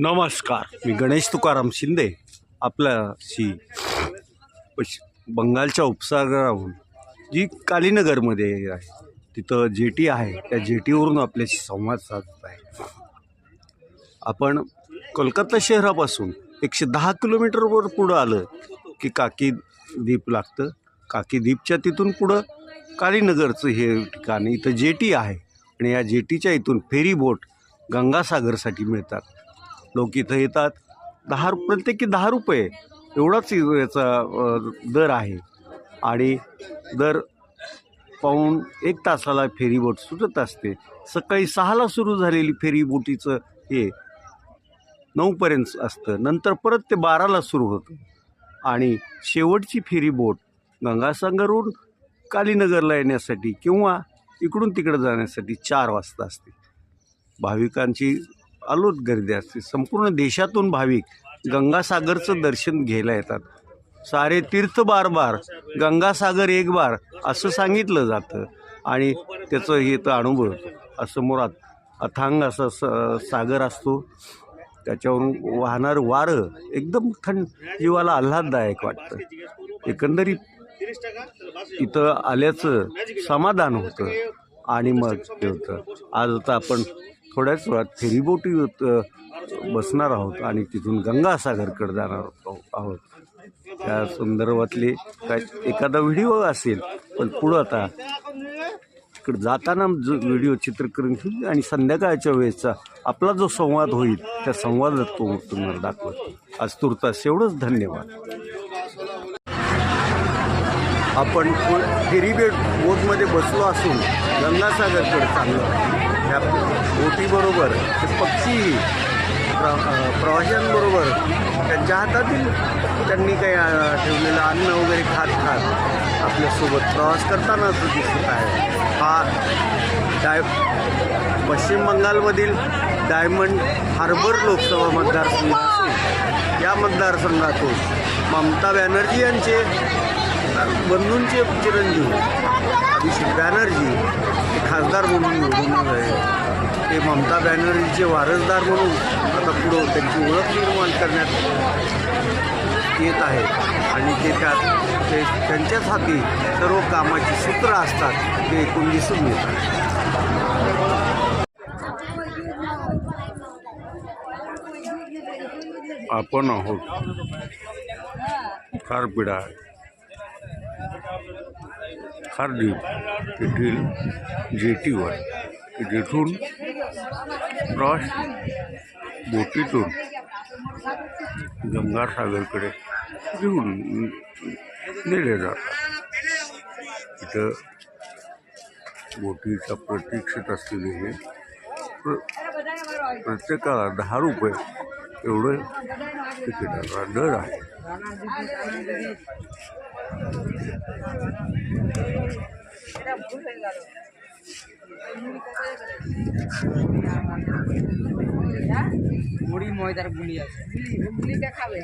नमस्कार मी गणेश तुकाराम शिंदे आपल्याशी पश बंगालच्या उपसागराहून जी कालीनगरमध्ये आहे. तिथं जेटी आहे त्या जेटीवरून आपल्याशी संवाद साधत आहे. आपण कोलकाता शहरापासून एकशे दहा किलोमीटरवर पुढं आलं की काकी द्वीप लागतं. काकी द्वीपच्या तिथून पुढं कालीनगरचं हे ठिकाण इथं जेटी आहे. आणि या जेटीच्या इथून फेरी बोट गंगासागरसाठी मिळतात. लोक इथं येतात. दहा रु- प्रत्येकी दहा रुपये एवढाच याचा दर आहे. आणि दर पाऊण एक तासाला फेरीबोट सुटत असते. सकाळी सहाला सुरू झालेली फेरीबोटीचं हे नऊपर्यंत असतं. नंतर परत ते बाराला सुरू होतं. आणि शेवटची फेरीबोट गंगासागरहून कालीनगरला येण्यासाठी किंवा इकडून तिकडं जाण्यासाठी चार वाजता असते. भाविकांची अलोट गर्दी असते. संपूर्ण देशातून भाविक गंगासागरचं दर्शन घ्यायला येतात. सारे तीर्थ बार बार गंगासागर एक बार असं सांगितलं जातं. आणि त्याचं हे तर अनुभव येतो मुळात अथांग असा स सागर असतो. त्याच्यावरून वाहणारं वारं एकदम थंड जीवाला आल्हाददायक वाटतं. एकंदरीत इथं आल्याचं समाधान होतं आणि मग ते होतं. आज आता आपण थोड्याच वेळात फेरीबोटी बसणार आहोत आणि तिथून गंगासागरकडे जाणार आहोत. त्या संदर्भातले काय एखादा व्हिडिओ असेल पण पुढं आता तिकडे जाताना जो व्हिडिओ चित्रीकरण घेऊ आणि संध्याकाळच्या वेळेचा आपला जो संवाद होईल त्या संवादात तो तुम्हाला दाखवतो. आज तुर्तास एवढंच धन्यवाद. आपण फेरीबेट बोटमध्ये बसलो असून गंगासागरकडे चांगलं ह्या बोटीबरोबर ते पक्षी प्र प्रवाशांबरोबर त्यांच्या हातातील त्यांनी काही ठेवलेलं अन्न वगैरे खात खात आपल्यासोबत प्रवास करताना तो दिसत आहे. हा डाय पश्चिम बंगालमधील डायमंड हार्बर लोकसभा मतदारसंघ असून या मतदारसंघातून ममता बॅनर्जी यांचे बंधूंचे चिरंजीव बॅनर्जी हे खासदार म्हणून निवडून आहे. ते ममता बॅनर्जीचे वारसदार म्हणून आता पुढं त्यांची ओळख निर्माण करण्यात येत आहे. आणि ते त्यात ते त्यांच्याच हाती सर्व कामाची सूत्र असतात ते एकूण दिसून येतात आपण आहोत. खारपिडा खारदीप येथील जेटीवर जेथून क्रॉस बोटीतून गंगासागरकडे घेऊन नेले जातात. इथं बोटीच्या प्रतीक्षेत असलेले हे प्र प्रत्येकाला दहा रुपये एवढं तिकिटाचा दर आहे. মুড়ি ময়দার গুলি আছে গুলিটা খাবে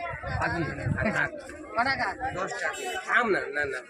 দশটা। খাম না না না।